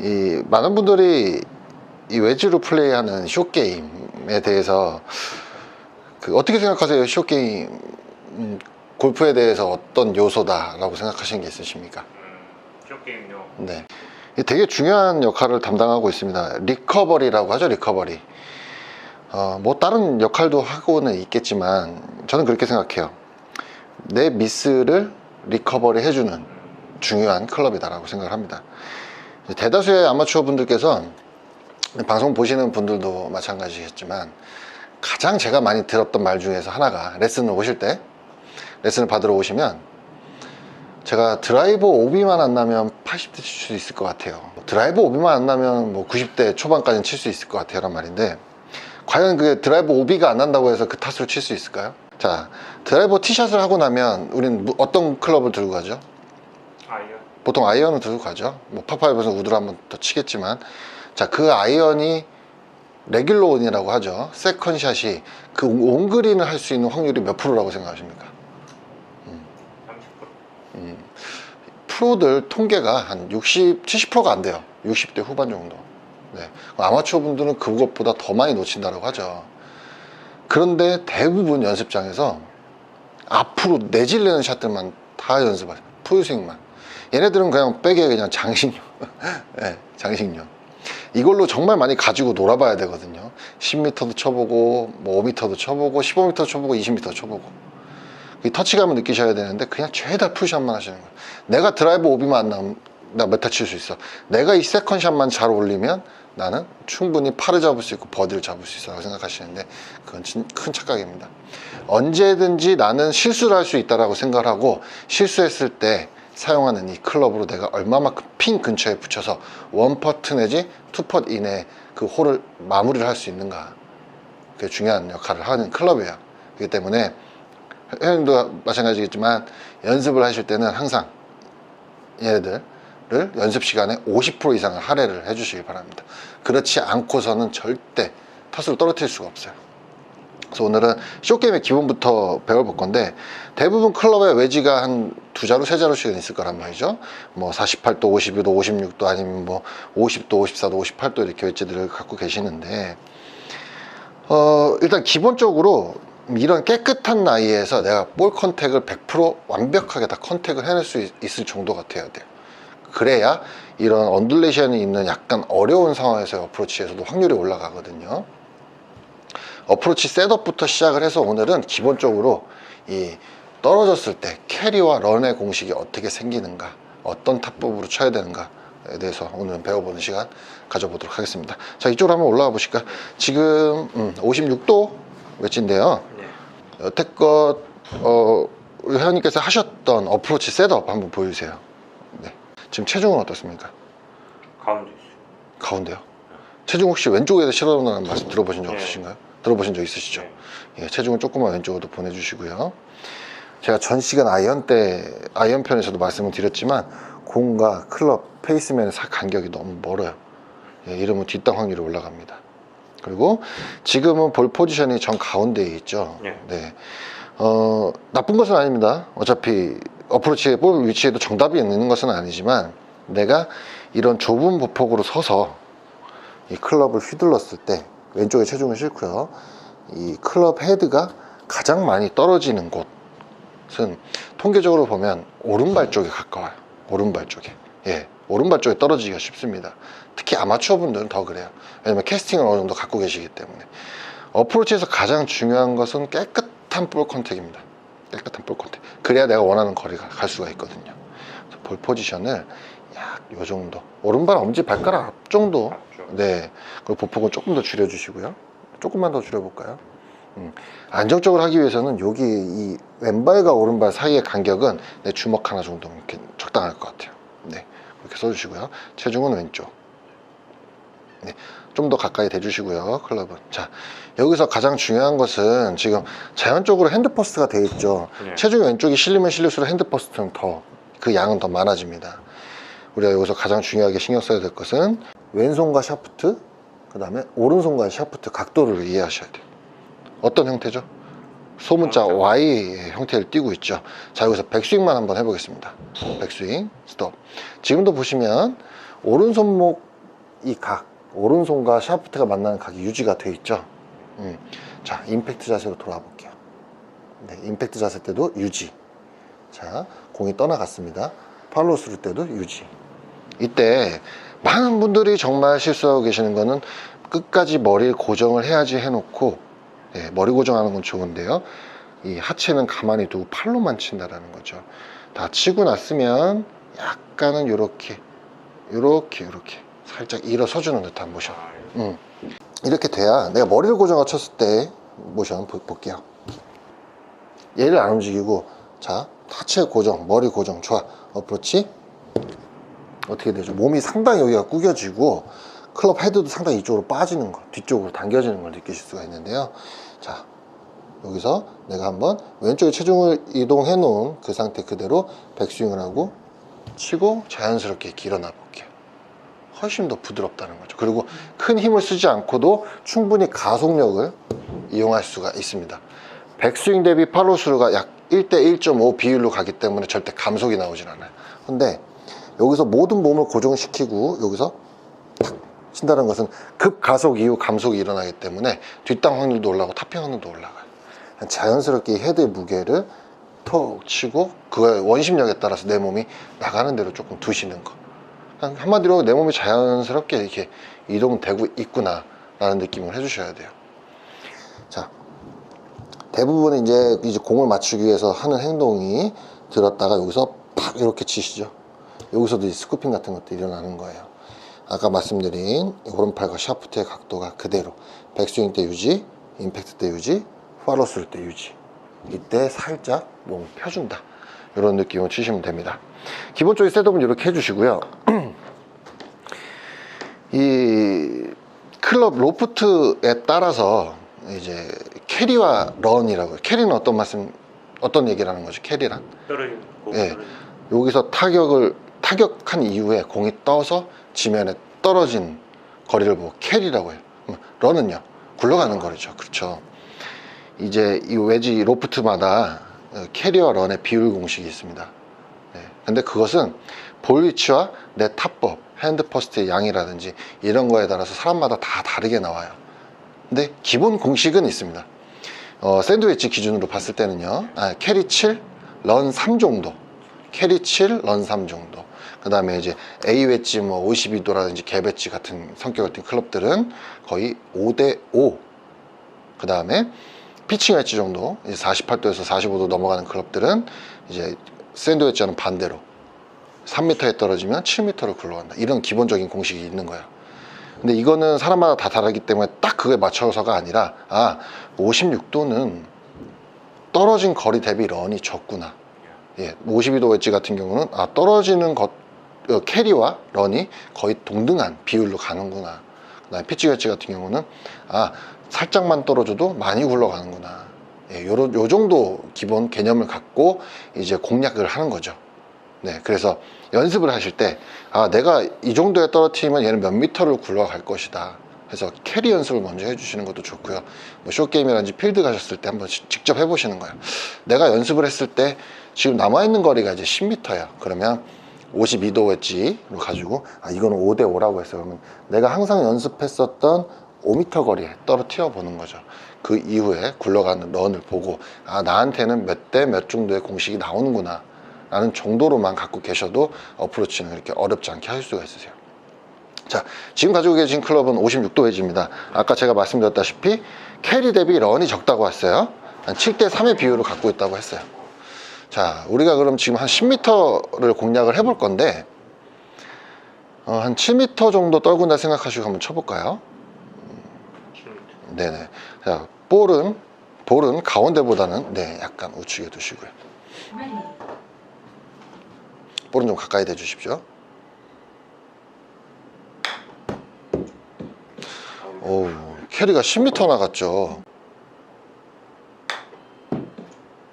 이 많은 분들이 이 웨지로 플레이하는 쇼 게임에 대해서 그 어떻게 생각하세요? 쇼 게임 음, 골프에 대해서 어떤 요소다라고 생각하시는 게 있으십니까? 음, 쇼게임요. 네. 이게 되게 중요한 역할을 담당하고 있습니다. 리커버리라고 하죠, 리커버리. 어, 뭐 다른 역할도 하고는 있겠지만 저는 그렇게 생각해요. 내 미스를 리커버리 해주는 중요한 클럽이다라고 생각을 합니다. 대다수의 아마추어 분들께서 방송 보시는 분들도 마찬가지겠지만 가장 제가 많이 들었던 말 중에서 하나가 레슨을 오실 때 레슨을 받으러 오시면 제가 드라이버 오비만 안 나면 80대 칠 수 있을 것 같아요. 드라이버 오비만 안 나면 뭐 90대 초반까지는 칠 수 있을 것 같아요. 란 말인데, 과연 그 드라이버 오비가 안 난다고 해서 그 타수를 칠 수 있을까요? 자, 드라이버 티샷을 하고 나면 우리는 무- 어떤 클럽을 들고 가죠? 보통 아이언을 들고 가죠. 뭐 파파이브에서 우드를 한번 더 치겠지만, 자, 그 아이언이 레귤러 온이라고 하죠. 세컨샷이 그 온그린을 할 수 있는 확률이 몇 프로라고 생각하십니까? 30%. 프로들 통계가 한 60, 70%가 안 돼요. 60대 후반 정도. 네. 아마추어 분들은 그것보다 더 많이 놓친다고 하죠. 그런데 대부분 연습장에서 앞으로 내질리는 샷들만 다 연습하죠. 풀스윙만. 얘네들은 그냥 백에 그냥 장식용. 네, 장식용. 이걸로 정말 많이 가지고 놀아봐야 되거든요. 10m도 쳐보고, 뭐 5m도 쳐보고, 15m도 쳐보고, 20m도 쳐보고. 이 터치감을 느끼셔야 되는데 그냥 죄다 풀샷만 하시는 거예요. 내가 드라이브 오비만 안 나오면 나 메타 칠 수 있어. 내가 이 세컨샷만 잘 올리면 나는 충분히 파를 잡을 수 있고 버디를 잡을 수 있어라고 생각하시는데 그건 진- 큰 착각입니다. 언제든지 나는 실수를 할 수 있다라고 생각을 하고 실수했을 때 사용하는 이 클럽으로 내가 얼마만큼 핀 근처에 붙여서 원퍼트 내지 투퍼트 이내 그 홀을 마무리를 할 수 있는가 그게 중요한 역할을 하는 클럽이에요. 그렇기 때문에 회원님도 마찬가지겠지만 연습을 하실 때는 항상 얘네들을 연습 시간에 50% 이상을 할애를 해주시기 바랍니다. 그렇지 않고서는 절대 타수를 떨어뜨릴 수가 없어요. 그래서 오늘은 쇼게임의 기본부터 배워볼 건데 대부분 클럽의 외지가 한 두 자루, 세 자루씩은 있을 거란 말이죠. 뭐 48도, 52도, 56도 아니면 뭐 50도, 54도, 58도 이렇게 외지들을 갖고 계시는데 어, 일단 기본적으로 이런 깨끗한 나이에서 내가 볼 컨택을 100% 완벽하게 다 컨택을 해낼 수 있- 있을 정도가 돼야 돼요. 그래야 이런 언듈레이션이 있는 약간 어려운 상황에서의 어프로치에서도 확률이 올라가거든요. 어프로치 셋업부터 시작을 해서 오늘은 기본적으로 이 떨어졌을 때 캐리와 런의 공식이 어떻게 생기는가, 어떤 탑법으로 쳐야 되는가 에 대해서 오늘은 배워보는 시간 가져보도록 하겠습니다. 자, 이쪽으로 한번 올라가 보실까요? 지금 음, 56도 웨지인데요. 네. 여태껏 어, 우리 회원님께서 하셨던 어프로치 셋업 한번 보여주세요. 네. 지금 체중은 어떻습니까? 가운데 있어요. 가운데요. 체중 혹시 왼쪽에다 실어놓는 말씀 들어보신 적 네. 없으신가요? 들어보신 적 있으시죠? 네. 예, 체중은 조금만 왼쪽으로 보내주시고요. 제가 전 시간 아이언 때 아이언 편에서도 말씀을 드렸지만 공과 클럽 페이스맨의 사- 간격이 너무 멀어요. 예, 이러면 뒷땅 확률이 올라갑니다. 그리고 지금은 볼 포지션이 정 가운데에 있죠. 네. 어, 나쁜 것은 아닙니다. 어차피 어프로치의 볼 위치에도 정답이 있는 것은 아니지만 내가 이런 좁은 보폭으로 서서 이 클럽을 휘둘렀을 때 왼쪽에 체중을 싣고요. 이 클럽 헤드가 가장 많이 떨어지는 곳은 통계적으로 보면 오른발 쪽에 가까워요. 오른발 쪽에. 예. 오른발 쪽에 떨어지기가 쉽습니다. 특히 아마추어 분들은 더 그래요. 왜냐면 캐스팅을 어느 정도 갖고 계시기 때문에. 어프로치에서 가장 중요한 것은 깨끗한 볼 컨택입니다. 깨끗한 볼 컨택. 그래야 내가 원하는 거리가 갈 수가 있거든요. 볼 포지션을 약 요 정도. 오른발 엄지 발가락 앞 정도. 네. 그리고 보폭은 조금 더 줄여주시고요. 조금만 더 줄여볼까요? 음. 안정적으로 하기 위해서는 여기 이 왼발과 오른발 사이의 간격은 내 주먹 하나 정도 이렇게 적당할 것 같아요. 네. 그렇게 써주시고요. 체중은 왼쪽. 네. 좀 더 가까이 대주시고요. 클럽은. 자, 여기서 가장 중요한 것은 지금 자연적으로 핸드 퍼스트가 돼 있죠. 네. 체중이 왼쪽이 실리면 실릴수록 핸드 퍼스트는 더, 그 양은 더 많아집니다. 우리가 여기서 가장 중요하게 신경 써야 될 것은 왼손과 샤프트, 그 다음에 오른손과 샤프트 각도를 이해하셔야 돼요. 어떤 형태죠? 소문자. Y의 형태를 띠고 있죠. 자, 여기서 백스윙만 한번 해보겠습니다. 백스윙, 스톱. 지금도 보시면 오른손목 이 각, 오른손과 샤프트가 만나는 각이 유지가 되어 있죠. 음. 자, 임팩트 자세로 돌아와 볼게요. 네, 임팩트 자세 때도 유지. 자, 공이 떠나갔습니다. 팔로우 스루 때도 유지. 이때 많은 분들이 정말 실수하고 계시는 거는 끝까지 머리를 고정을 해야지 해놓고 예, 머리 고정하는 건 좋은데요. 이 하체는 가만히 두고 팔로만 친다라는 거죠. 다 치고 났으면 약간은 이렇게, 이렇게, 이렇게 살짝 일어서 주는 듯한 모션. 아, 음. 이렇게 돼야 내가 머리를 고정하고 쳤을 때 모션 보- 볼게요. 얘를 안 움직이고 자 하체 고정, 머리 고정 좋아. 어프로치 어떻게 되죠? 몸이 상당히 여기가 구겨지고 클럽 헤드도 상당히 이쪽으로 빠지는 거, 뒤쪽으로 당겨지는 걸 느끼실 수가 있는데요. 자 여기서 내가 한번 왼쪽에 체중을 이동해 놓은 그 상태 그대로 백스윙을 하고 치고 자연스럽게 길어나 볼게요. 훨씬 더 부드럽다는 거죠. 그리고 큰 힘을 쓰지 않고도 충분히 가속력을 이용할 수가 있습니다. 백스윙 대비 팔로스루가 약 1대 1.5 비율로 가기 때문에 절대 감속이 나오진 않아요. 근데 여기서 모든 몸을 고정시키고 여기서 탁 친다는 것은 급 가속 이후 감속이 일어나기 때문에 뒷땅 확률도 올라가고 탑핑 확률도 올라가요. 자연스럽게 이 헤드의 무게를 톡 치고 그거의 원심력에 따라서 내 몸이 나가는 대로 조금 두시는 거. 한마디로 내 몸이 자연스럽게 이렇게 이동되고 있구나 라는 느낌을 해주셔야 돼요. 자, 대부분 이제, 이제 공을 맞추기 위해서 하는 행동이 들었다가 여기서 팍 이렇게 치시죠. 여기서도 이 스쿠핑 같은 것도 일어나는 거예요. 아까 말씀드린 이 오른팔과 샤프트의 각도가 그대로 백스윙 때 유지, 임팩트 때 유지, 팔로스를 때 유지. 이때 살짝 몸 펴준다. 이런 느낌으로 치시면 됩니다. 기본적인 셋업은 이렇게 해주시고요. 이 클럽 로프트에 따라서 이제 캐리와 런이라고. 캐리는 어떤 말씀, 어떤 얘기를 하는 거죠? 캐리란? 떨어지는 거. 예. 여기서 타격을 타격한 이후에 공이 떠서 지면에 떨어진 거리를 보고 캐리라고 해요. 런은요 굴러가는 거리죠. 그렇죠. 이제 이 웨지 로프트마다 어, 캐리와 런의 비율 공식이 있습니다. 네. 근데 그것은 볼 위치와 내 탑법, 핸드 퍼스트의 양이라든지 이런 거에 따라서 사람마다 다 다르게 나와요. 근데 기본 공식은 있습니다. 어, 샌드위치 기준으로 봤을 때는요, 아, 캐리 7, 런 3 정도. 캐리 7, 런 3 정도. 그 다음에 이제 A 웨지 뭐 52도라든지 개 웨지 같은 성격 같은 클럽들은 거의 5대 5. 그 다음에 피칭 웨지 정도, 이제 48도에서 45도 넘어가는 클럽들은 이제 샌드 웨지와는 반대로 3m에 떨어지면 7m로 굴러간다. 이런 기본적인 공식이 있는 거야. 근데 이거는 사람마다 다 다르기 때문에 딱 그거에 맞춰서가 아니라 아 56도는 떨어진 거리 대비 런이 적구나. 예, 52도 웨지 같은 경우는 아 떨어지는 것 어, 캐리와 런이 거의 동등한 비율로 가는구나. 그다음에 피치 웨지 같은 경우는 아 살짝만 떨어져도 많이 굴러가는구나. 예, 요런 요 정도 기본 개념을 갖고 이제 공략을 하는 거죠. 네, 그래서 연습을 하실 때, 아, 내가 이 정도에 떨어뜨리면 얘는 몇 미터를 굴러갈 것이다. 해서 캐리 연습을 먼저 해주시는 것도 좋고요. 뭐 쇼게임이라든지 필드 가셨을 때 한번 시- 직접 해보시는 거예요. 내가 연습을 했을 때 지금 남아있는 거리가 이제 10m야. 그러면 52도 웨지로 가지고, 아, 이거는 5대 5라고 했어요. 그러면 내가 항상 연습했었던 5m 거리에 떨어뜨려 보는 거죠. 그 이후에 굴러가는 런을 보고, 아, 나한테는 몇 대 몇 정도의 공식이 나오는구나. 라는 정도로만 갖고 계셔도 어프로치는 그렇게 어렵지 않게 할 수가 있으세요. 자, 지금 가지고 계신 클럽은 56도 웨지입니다. 아까 제가 말씀드렸다시피 캐리 대비 런이 적다고 했어요. 한 7대 3의 비율을 갖고 있다고 했어요. 자, 우리가 그럼 지금 한 10m를 공략을 해볼 건데, 어, 한 7m 정도 떨군다 생각하시고 한번 쳐볼까요? 7m. 네네. 자, 볼은, 볼은 가운데보다는, 네, 약간 우측에 두시고요. 볼은 좀 가까이 대주십시오. 오, 캐리가 10m 나갔죠.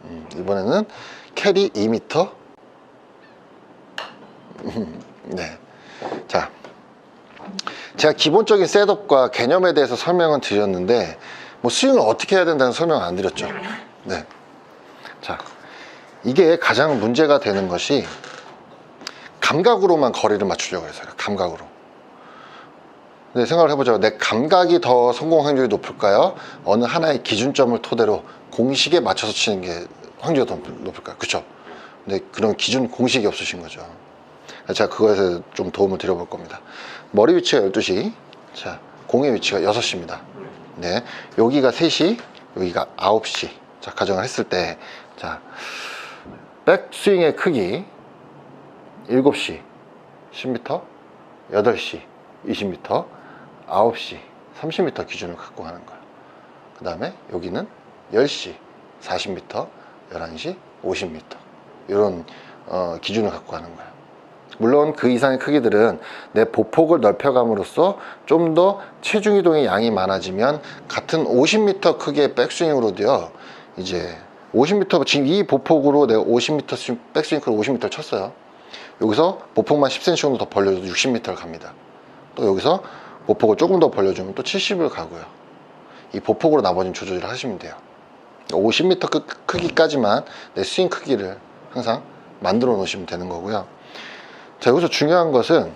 음, 이번에는 캐리 2m. 음, 네. 자, 제가 기본적인 셋업과 개념에 대해서 설명은 드렸는데, 뭐 스윙을 어떻게 해야 된다는 설명 안 드렸죠. 네. 자, 이게 가장 문제가 되는 것이 감각으로만 거리를 맞추려고 해서요. 감각으로. 근데 생각을 해보죠. 내 감각이 더 성공 확률이 높을까요? 어느 하나의 기준점을 토대로 공식에 맞춰서 치는 게 확률이 더 높을까요? 그쵸? 근데 그런 기준 공식이 없으신 거죠. 제가 그거에서 좀 도움을 드려볼 겁니다. 머리 위치가 12시, 자, 공의 위치가 6시입니다. 네, 여기가 3시, 여기가 9시. 자, 가정을 했을 때, 자, 백스윙의 크기 7시 10m, 8시 20m, 9시 30m 기준을 갖고 가는 거예요. 그 다음에 여기는 10시 40m, 11시 50m 이런 어, 기준을 갖고 가는 거예요. 물론 그 이상의 크기들은 내 보폭을 넓혀감으로써 좀 더 체중 이동의 양이 많아지면 같은 50m 크기의 백스윙으로도요 이제 50m 지금 이 보폭으로 내가 50m 스윙- 백스윙 크를 50m를 쳤어요. 여기서 보폭만 10cm 정도 더 벌려줘도 60m를 갑니다. 또 여기서 보폭을 조금 더 벌려주면 또 70을 가고요. 이 보폭으로 나머지는 조절을 하시면 돼요 50m 크- 크기까지만 내 스윙 크기를 항상 만들어 놓으시면 되는 거고요 자 여기서 중요한 것은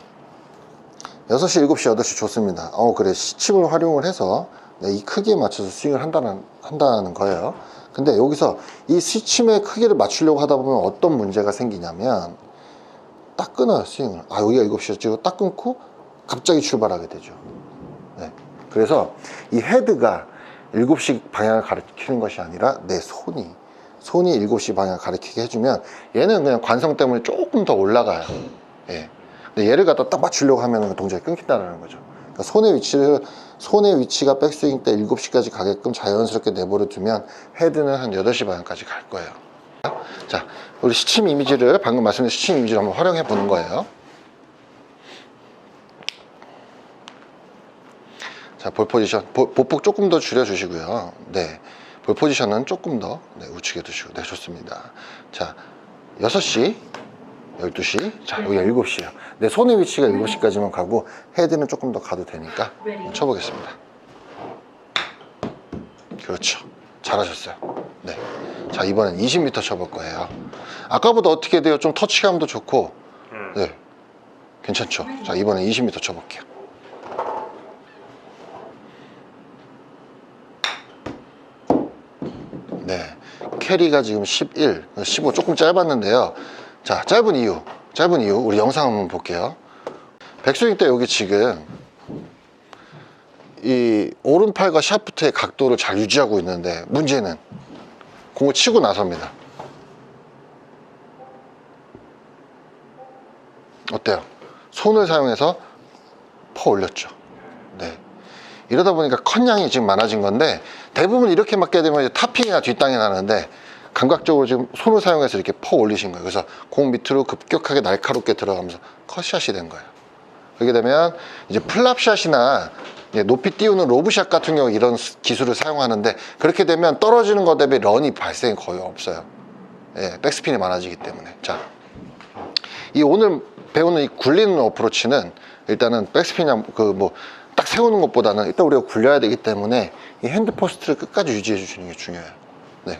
6시, 7시, 8시 좋습니다. 어, 그래. 시침을 활용을 해서 네, 이 크기에 맞춰서 스윙을 한다는, 한다는 거예요. 근데 여기서 이 시침의 크기를 맞추려고 하다 보면 어떤 문제가 생기냐면 딱 끊어요, 스윙을. 아, 여기가 7시였지. 딱 끊고 갑자기 출발하게 되죠. 네. 그래서 이 헤드가 7시 방향을 가리키는 것이 아니라 내 손이 손이 7시 방향을 가리키게 해주면 얘는 그냥 관성 때문에 조금 더 올라가요. 예. 근데 얘를 갖다 딱 맞추려고 하면 동작이 끊긴다는 거죠. 그러니까 손의 위치를 손의 위치가 백스윙 때 7시까지 가게끔 자연스럽게 내버려 두면 헤드는 한 8시 방향까지 갈 거예요. 자, 우리 시침 이미지를 방금 말씀드린 시침 이미지를 한번 활용해 보는 거예요. 자, 볼 포지션. 보, 보폭 조금 더 줄여 주시고요. 네. 볼 포지션은 조금 더 네, 우측에 두시고. 네, 좋습니다. 자, 6시 12시, 자, 여기가 7시예요. 내 손의 위치가 7시까지만 가고 헤드는 조금 더 가도 되니까 쳐보겠습니다. 그렇죠. 잘하셨어요. 네. 자, 이번엔 20m 쳐볼 거예요. 아까보다 어떻게 돼요? 좀 터치감도 좋고, 음. 네. 괜찮죠? 자, 이번엔 20m 쳐볼게요. 네. 캐리가 지금 11, 15 조금 짧았는데요. 자, 짧은 이유. 짧은 이유. 우리 영상 한번 볼게요. 백스윙 때 여기 지금 이 오른팔과 샤프트의 각도를 잘 유지하고 있는데 문제는 공을 치고 나서입니다. 어때요? 손을 사용해서 퍼 올렸죠. 네. 이러다 보니까 컨양이 지금 많아진 건데 대부분 이렇게 맞게 되면 이제 타핑이나 뒷땅이 나는데 감각적으로 지금 손을 사용해서 이렇게 퍼 올리신 거예요. 그래서 공 밑으로 급격하게 날카롭게 들어가면서 컷샷이 된 거예요. 그렇게 되면 이제 플랍샷이나 높이 띄우는 로브샷 같은 경우 이런 스- 기술을 사용하는데 그렇게 되면 떨어지는 것 대비 런이 발생이 거의 없어요. 예, 백스핀이 많아지기 때문에. 자, 이 오늘 배우는 이 굴리는 어프로치는 일단은 백스핀이나 그뭐딱 세우는 것보다는 일단 우리가 굴려야 되기 때문에 이 핸드 포스트를 끝까지 유지해 주시는 게 중요해요. 네.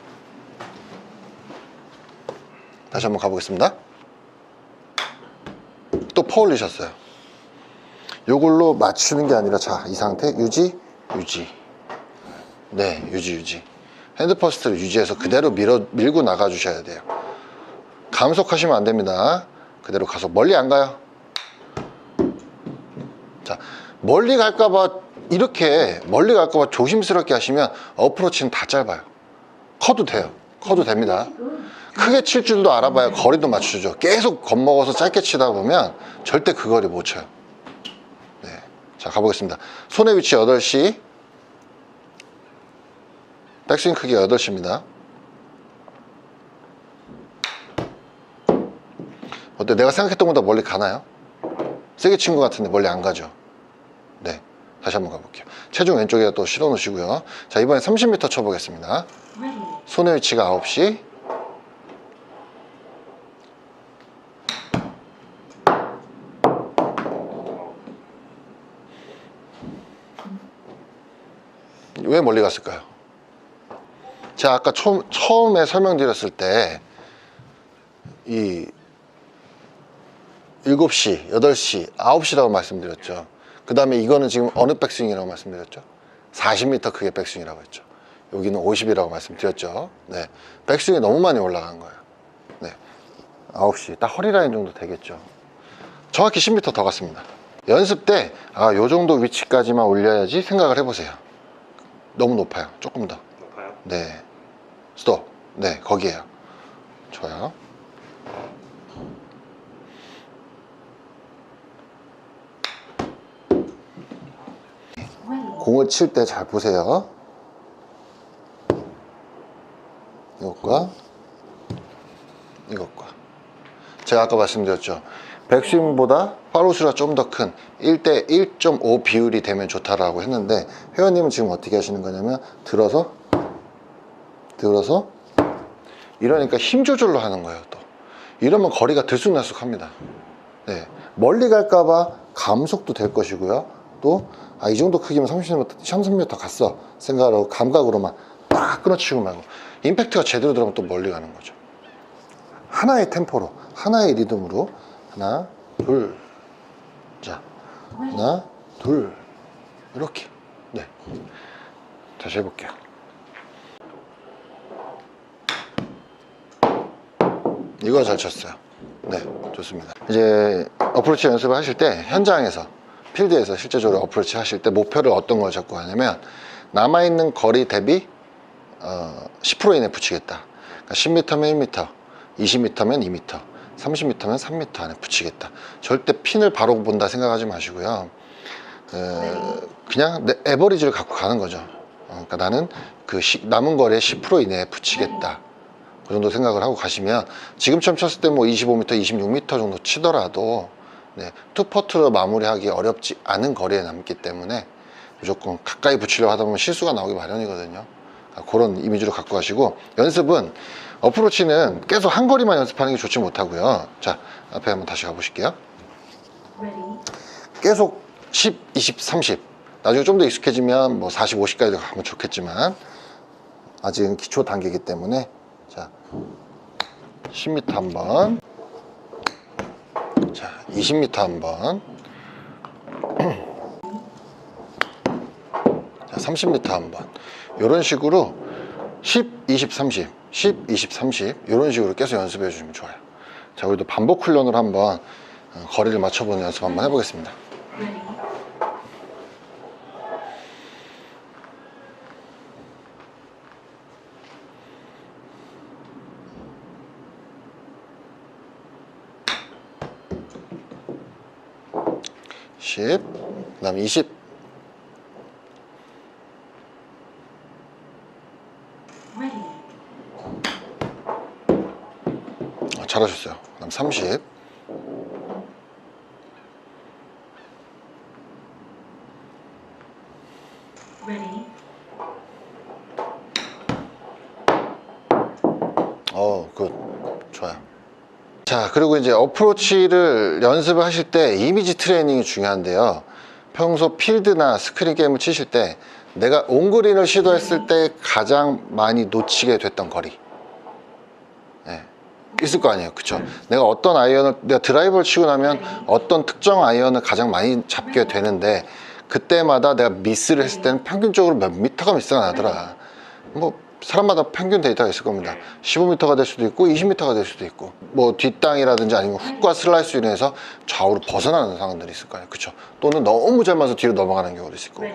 다시 한번 가보겠습니다. 또 퍼올리셨어요. 요걸로 맞추는 게 아니라 자, 이 상태 유지, 유지. 네, 유지, 유지. 핸드 퍼스트를 유지해서 그대로 밀어, 밀고 나가 주셔야 돼요. 감속하시면 안 됩니다. 그대로 가서 멀리 안 가요. 자, 멀리 갈까봐 이렇게 멀리 갈까봐 조심스럽게 하시면 어프로치는 다 짧아요. 커도 돼요. 커도 됩니다. 크게 칠 줄도 알아봐야 거리도 맞추죠. 계속 겁먹어서 짧게 치다 보면 절대 그 거리 못 쳐요. 네. 자, 가보겠습니다. 손의 위치 8시. 백스윙 크기 8시입니다. 어때? 내가 생각했던 것보다 멀리 가나요? 세게 친 것 같은데 멀리 안 가죠? 네. 다시 한번 가볼게요. 체중 왼쪽에 또 실어 놓으시고요. 자, 이번에 30m 쳐보겠습니다. 손의 위치가 9시. 왜 멀리 갔을까요? 제가 아까 처음, 처음에 설명드렸을 때, 이 7시, 8시, 9시라고 말씀드렸죠. 그 다음에 이거는 지금 어느 백스윙이라고 말씀드렸죠? 40m 크게 백스윙이라고 했죠. 여기는 50이라고 말씀드렸죠. 네. 백스윙이 너무 많이 올라간 거예요. 네. 9시. 딱 허리라인 정도 되겠죠. 정확히 10m 더 갔습니다. 연습 때, 아, 요 정도 위치까지만 올려야지 생각을 해보세요. 너무 높아요. 조금 더. 높아요? 네. 스톱. 네, 거기에요. 좋아요. 공을 칠 때 잘 보세요. 이것과 이것과. 제가 아까 말씀드렸죠. 백스윙보다 팔로우스가 좀 더 큰 1대 1.5 비율이 되면 좋다라고 했는데 회원님은 지금 어떻게 하시는 거냐면 들어서 들어서 이러니까 힘 조절로 하는 거예요 또. 이러면 거리가 들쑥날쑥합니다. 네. 멀리 갈까봐 감속도 될 것이고요. 또 아 이 정도 크기면 30m 30m 갔어. 생각하고 감각으로만 딱 끊어치고 말고 임팩트가 제대로 들어가면 또 멀리 가는 거죠. 하나의 템포로 하나의 리듬으로. 하나 둘자. 하나 둘. 이렇게. 네. 다시 해볼게요. 이거 잘 쳤어요. 네, 좋습니다. 이제 어프로치 연습을 하실 때 현장에서 필드에서 실제적으로 어프로치 하실 때 목표를 어떤 걸 잡고 하냐면 남아있는 거리 대비 어, 10% 이내 붙이겠다. 그러니까 10m면 1m, 20m면 2m, 30m면 3m 안에 붙이겠다. 절대 핀을 바로 본다 생각하지 마시고요. 어, 그냥 내 에버리지를 갖고 가는 거죠. 어, 그러니까 나는 그 시- 남은 거리의 10% 이내에 붙이겠다. 그 정도 생각을 하고 가시면 지금처럼 쳤을 때 뭐 25m, 26m 정도 치더라도 네, 투퍼트로 마무리하기 어렵지 않은 거리에 남기 때문에 무조건 가까이 붙이려고 하다 보면 실수가 나오기 마련이거든요. 아, 그런 이미지로 갖고 가시고 연습은 어프로치는 계속 한 거리만 연습하는 게 좋지 못하고요. 자, 앞에 한번 다시 가보실게요. 계속 10, 20, 30. 나중에 좀 더 익숙해지면 뭐 40, 50까지 가면 좋겠지만 아직은 기초 단계이기 때문에 자 10m 한 번, 자 20m 한 번, 자 30m 한 번. 이런 식으로 10, 20, 30, 10, 20, 30 이런 식으로 계속 연습해 주시면 좋아요. 자 우리도 반복 훈련을 한번 어, 거리를 맞춰보는 연습 한번 해보겠습니다. 십, 그다음 20, 아, 잘하셨어요. 그 다음 30, 어, 굿. 좋아요. 자, 그리고 이제 어프로치를 연습을 하실 때 이미지 트레이닝이 중요한데요. 평소 필드나 스크린 게임을 치실 때 내가 온그린을 시도했을 때 가장 많이 놓치게 됐던 거리. 네. 있을 거 아니에요. 그쵸? 내가 어떤 아이언을, 내가 드라이버를 치고 나면 어떤 특정 아이언을 가장 많이 잡게 되는데 그때마다 내가 미스를 했을 때는 평균적으로 몇 미터가 미스가 나더라. 뭐 사람마다 평균 데이터가 있을 겁니다. 15m가 될 수도 있고 20m가 될 수도 있고 뭐 뒷땅이라든지 아니면 훅과 슬라이스로 인해서 좌우로 벗어나는 상황들이 있을 거예요. 그렇죠? 또는 너무 잘 맞아서 뒤로 넘어가는 경우도 있을 거고.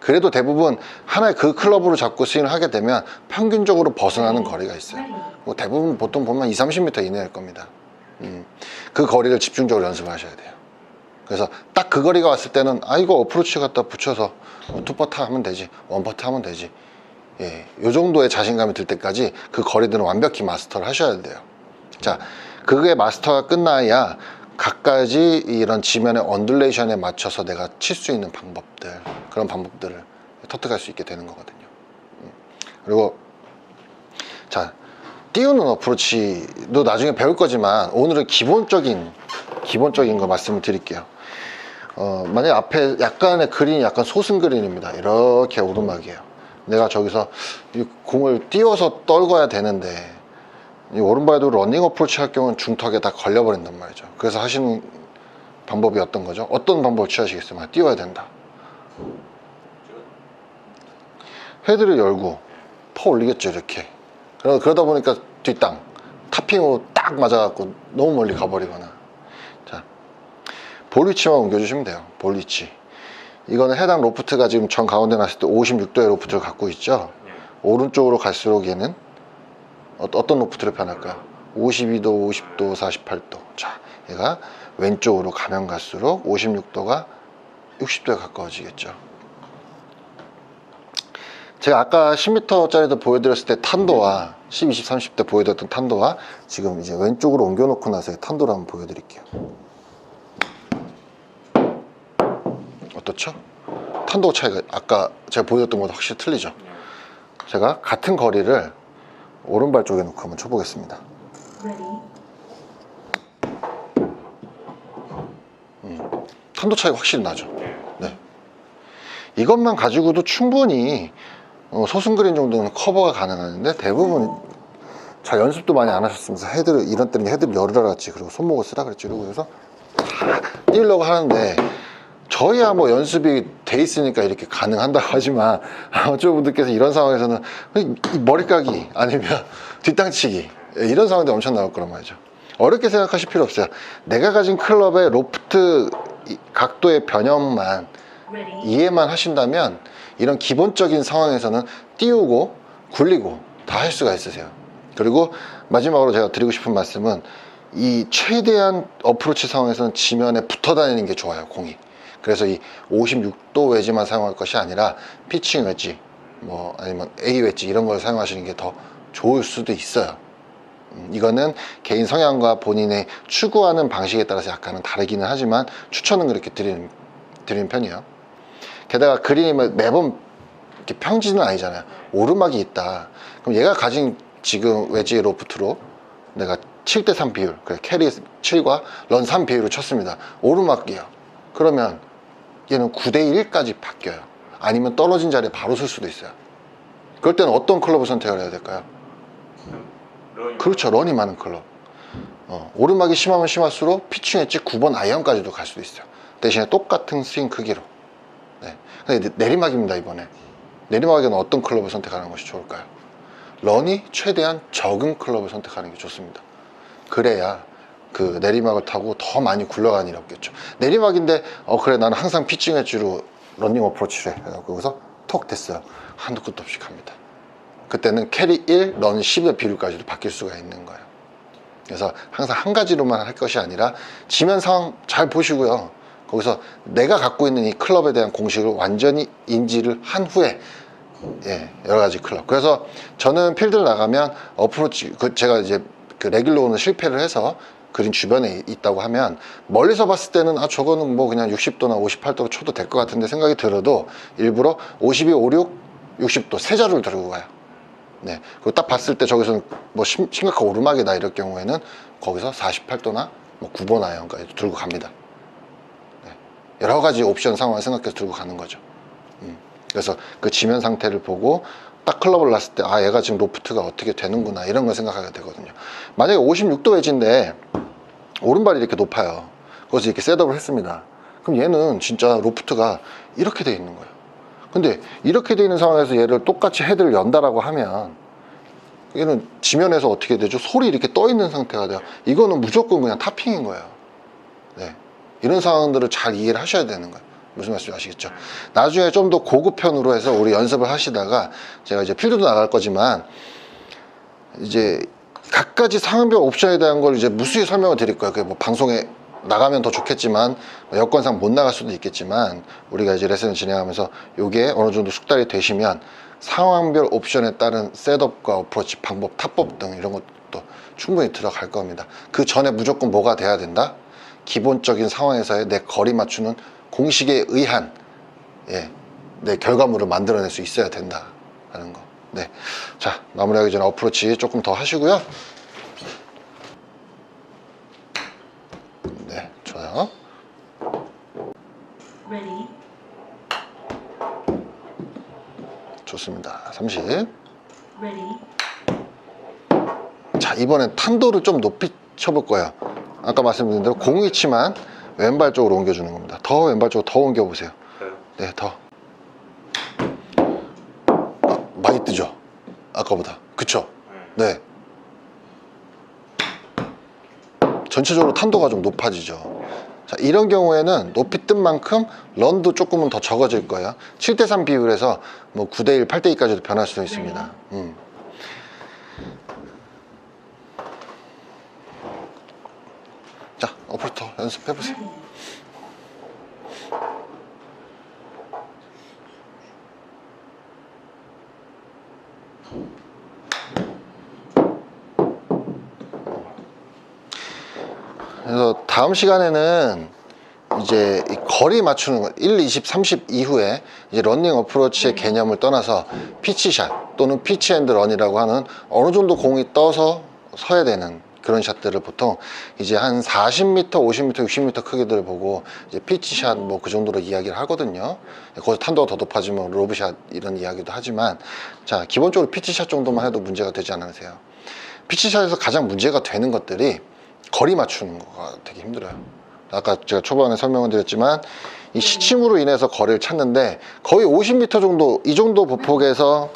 그래도 대부분 하나의 그 클럽으로 잡고 스윙을 하게 되면 평균적으로 벗어나는 거리가 있어요. 뭐 대부분 보통 보면 2, 30m 이내일 겁니다. 음, 그 거리를 집중적으로 연습을 하셔야 돼요. 그래서 딱 그 거리가 왔을 때는 아 이거 어프로치 갖다 붙여서 뭐 투퍼트 하면 되지 원퍼트 하면 되지 예, 요 정도의 자신감이 들 때까지 그 거리들은 완벽히 마스터를 하셔야 돼요. 자, 그게 마스터가 끝나야 각가지 이런 지면의 언듈레이션에 맞춰서 내가 칠 수 있는 방법들, 그런 방법들을 터득할 수 있게 되는 거거든요. 음. 그리고 자, 띄우는 어프로치도 나중에 배울 거지만 오늘은 기본적인 기본적인 거 말씀을 드릴게요. 어, 만약 앞에 약간의 그린이 약간 소승 그린입니다. 이렇게 오르막이에요. 내가 저기서 이 공을 띄워서 떨궈야 되는데 이 오른발도 러닝 어프로치 할 경우는 중턱에 다 걸려버린단 말이죠. 그래서 하시는 방법이 어떤 거죠? 어떤 방법을 취하시겠어요? 막 띄워야 된다. 헤드를 열고 퍼 올리겠죠 이렇게. 그러- 그러다 보니까 뒷땅 타핑으로 딱 맞아갖고 너무 멀리 가버리거나. 자, 볼 위치만 옮겨주시면 돼요. 볼 위치. 이거는 해당 로프트가 지금 전 가운데 놨을 때 56도의 로프트를 갖고 있죠. 네. 오른쪽으로 갈수록 얘는 어- 어떤 로프트를 편할까요? 52도, 50도, 48도. 자, 얘가 왼쪽으로 가면 갈수록 56도가 60도에 가까워지겠죠. 제가 아까 10m짜리도 보여드렸을 때 탄도와 10, 20, 30대 보여드렸던 탄도와 지금 이제 왼쪽으로 옮겨놓고 나서 탄도를 한번 보여드릴게요. 어떻죠? 탄도 차이가 아까 제가 보여줬던 것보다 확실히 틀리죠? 네. 제가 같은 거리를 오른발 쪽에 놓고 한번 쳐보겠습니다. Ready. 탄도 차이가 확실히 나죠. 네. 네. 이것만 가지고도 충분히 어, 소승 그린 정도는 커버가 가능한데 대부분 잘 연습도 많이 안 하셨으면서 헤드를 이런 때는 헤드를 열으라 그랬지 그리고 손목을 쓰라 그랬지 이러고 그래서 뛰려고 하는데 저희야 뭐 연습이 돼 있으니까 이렇게 가능한다고 하지만 아마추어분들께서 이런 상황에서는 이 머리까기 아니면 뒷땅치기 이런 상황들이 엄청 나올 거란 말이죠 어렵게 생각하실 필요 없어요 내가 가진 클럽의 로프트 이 각도의 변형만. 이해만 하신다면 이런 기본적인 상황에서는 띄우고 굴리고 다 할 수가 있으세요. 그리고 마지막으로 제가 드리고 싶은 말씀은 이 최대한 어프로치 상황에서는 지면에 붙어 다니는 게 좋아요, 공이. 그래서 이 56도 웨지만 사용할 것이 아니라 피칭 웨지, 뭐 아니면 A 웨지 이런 걸 사용하시는 게 더 좋을 수도 있어요. 음, 이거는 개인 성향과 본인의 추구하는 방식에 따라서 약간은 다르기는 하지만 추천은 그렇게 드리는, 드리는 편이에요. 게다가 그린이 뭐 매번 이렇게 평지는 아니잖아요. 오르막이 있다. 그럼 얘가 가진 지금 웨지 로프트로 내가 7대3 비율, 그래, 캐리 7과 런 3 비율을 쳤습니다. 오르막이에요. 그러면 얘는 9대 1까지 바뀌어요. 아니면 떨어진 자리에 바로 쓸 수도 있어요. 그럴 때는 어떤 클럽을 선택을 해야 될까요? 그렇죠. 런이 많은 클럽. 어, 오르막이 심하면 심할수록 피칭 엣지 9번 아이언까지도 갈 수도 있어요. 대신에 똑같은 스윙 크기로. 네. 근데 내리막입니다, 이번에. 내리막에는 어떤 클럽을 선택하는 것이 좋을까요? 런이 최대한 적은 클럽을 선택하는 게 좋습니다. 그래야 그 내리막을 타고 더 많이 없겠죠. 내리막인데, 어, 그래, 나는 항상 피칭 엣지로 런닝 어프로치를 해. 여기서 톡 됐어요. 한두 끝도 없이 갑니다. 그때는 캐리 1, 런 10의 비율까지도 바뀔 수가 있는 거예요. 그래서 항상 한 가지로만 할 것이 아니라 지면 상황 잘 보시고요. 거기서 내가 갖고 있는 이 클럽에 대한 공식을 완전히 인지를 한 후에 예, 여러 가지 클럽. 그래서 저는 필드를 나가면 어프로치, 그 제가 이제 그 레귤로는 실패를 해서 그린 주변에 있다고 하면 멀리서 봤을 때는 아 저거는 뭐 그냥 60도나 58도로 쳐도 될 것 같은데 생각이 들어도 일부러 52, 56, 60도 세 자루를 들고 가요. 네. 그리고 딱 봤을 때 저기서는 뭐 심, 심각한 오르막이다 이럴 경우에는 거기서 48도나 뭐 9번 아이언까지 들고 갑니다. 네. 여러 가지 옵션 상황을 생각해서 들고 가는 거죠. 음. 그래서 그 지면 상태를 보고 딱 클럽을 놨을 때 아 얘가 지금 로프트가 어떻게 되는구나 이런 걸 생각하게 되거든요. 만약에 56도 웨지인데 오른발이 이렇게 높아요. 그래서 이렇게 셋업을 했습니다. 그럼 얘는 진짜 로프트가 이렇게 돼 있는 거예요. 근데 이렇게 돼 있는 상황에서 얘를 똑같이 헤드를 연다라고 하면 얘는 지면에서 어떻게 되죠? 솔이 이렇게 떠 있는 상태가 돼요. 이거는 무조건 그냥 타핑인 거예요. 네. 이런 상황들을 잘 이해를 하셔야 되는 거예요. 무슨 말씀인지 아시겠죠? 나중에 좀 더 고급편으로 해서 우리 연습을 하시다가 제가 이제 필드도 나갈 거지만 이제 각가지 상황별 옵션에 대한 걸 이제 무수히 설명을 드릴 거예요. 그게 뭐 방송에 나가면 더 좋겠지만 뭐 여건상 못 나갈 수도 있겠지만 우리가 이제 레슨을 진행하면서 요게 어느 정도 숙달이 되시면 상황별 옵션에 따른 셋업과 어프로치 방법, 타법 등 이런 것도 충분히 들어갈 겁니다. 그 전에 무조건 뭐가 돼야 된다? 기본적인 상황에서의 내 거리 맞추는 공식에 의한 예, 내 결과물을 만들어낼 수 있어야 된다 하는 거. 네, 자 마무리하기 전에 어프로치 조금 더 하시고요. 네, 좋아요. Ready. 좋습니다. 30. Ready. 자, 이번엔 탄도를 좀 높이 쳐볼 거예요. 아까 말씀드린 대로 공 위치만 왼발 쪽으로 옮겨주는 겁니다. 더 왼발 쪽으로 더 옮겨보세요. 그래요? 네, 더. 아, 많이 뜨죠? 아까보다. 그쵸? 네. 전체적으로 탄도가 좀 높아지죠. 자, 이런 경우에는 높이 뜬 만큼 런도 조금은 더 적어질 거예요. 7대3 비율에서 뭐 9대1, 8대2까지도 변할 수도 있습니다. 음. 어플부터 연습해보세요. 그래서 다음 시간에는 이제 이 거리 맞추는 거 1, 20, 30 이후에 이제 러닝 어프로치의 개념을 떠나서 피치샷 또는 피치 앤드 런이라고 하는 어느 정도 공이 떠서 서야 되는 그런 샷들을 보통 이제 한 40m, 50m, 60m 크기들을 보고 이제 피치샷 뭐 그 정도로 이야기를 하거든요. 거기서 탄도가 더 높아지면 로브샷 이런 이야기도 하지만 자 기본적으로 피치샷 정도만 해도 문제가 되지 않으세요. 피치샷에서 가장 문제가 되는 것들이 거리 맞추는 거가 되게 힘들어요. 아까 제가 초반에 설명을 드렸지만 이 시침으로 인해서 거리를 찾는데 거의 50m 정도 이 정도 보폭에서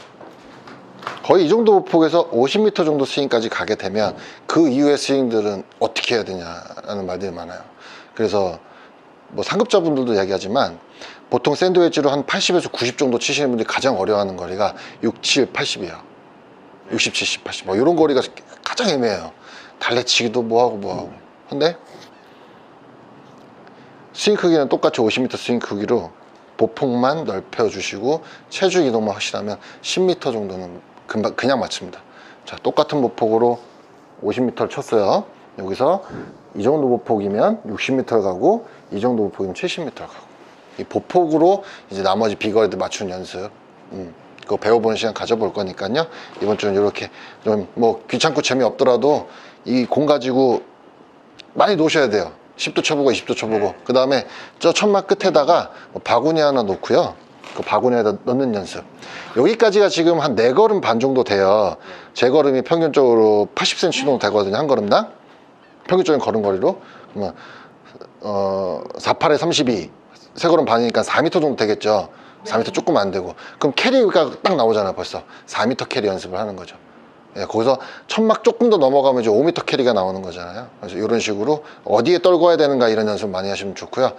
거의 이 정도 보폭에서 50m 정도 스윙까지 가게 되면 그 이후의 스윙들은 어떻게 해야 되냐라는 말들이 많아요. 그래서 뭐 상급자분들도 이야기하지만 보통 샌드웨지로 한 80에서 90 정도 치시는 분들이 가장 어려워하는 거리가 6, 7, 80이에요. 60, 70, 80. 뭐 이런 거리가 가장 애매해요. 달래치기도 뭐하고 뭐하고. 근데 스윙 크기는 똑같이 50m 스윙 크기로 보폭만 넓혀주시고 체중 이동만 확실하면 10m 정도는 금방 그냥 맞춥니다. 자, 똑같은 보폭으로 50m를 쳤어요. 여기서 이 정도 보폭이면 60m를 가고 이 정도 보폭이면 70m를 가고 이 보폭으로 이제 나머지 비거리들 맞추는 연습 음, 그거 배워보는 시간 가져볼 거니까요. 이번 주는 이렇게 좀 뭐 귀찮고 재미없더라도 이 공 가지고 많이 놓으셔야 돼요. 10도 쳐보고 20도 쳐보고 그 다음에 저 천막 끝에다가 뭐 바구니 하나 놓고요. 그 바구니에다 넣는 연습. 여기까지가 지금 한 4걸음 반 정도 돼요. 제 걸음이 평균적으로 80cm 정도 되거든요. 한 걸음당. 평균적인 걸음거리로. 그러면 어, 48에 32. 세 걸음 반이니까 4m 정도 되겠죠. 4m 조금 안 되고. 그럼 캐리가 딱 나오잖아요, 벌써. 4m 캐리 연습을 하는 거죠. 예, 거기서 천막 조금 더 넘어가면 이제 5m 캐리가 나오는 거잖아요. 그래서 이런 식으로 어디에 떨궈야 되는가 이런 연습 많이 하시면 좋고요.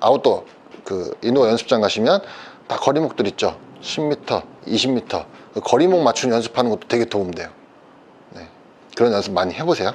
아웃도어 그 인도어 연습장 가시면 다 거리목들 있죠. 10m, 20m 그 거리목 맞추는 연습하는 것도 되게 도움돼요. 네, 그런 연습 많이 해보세요.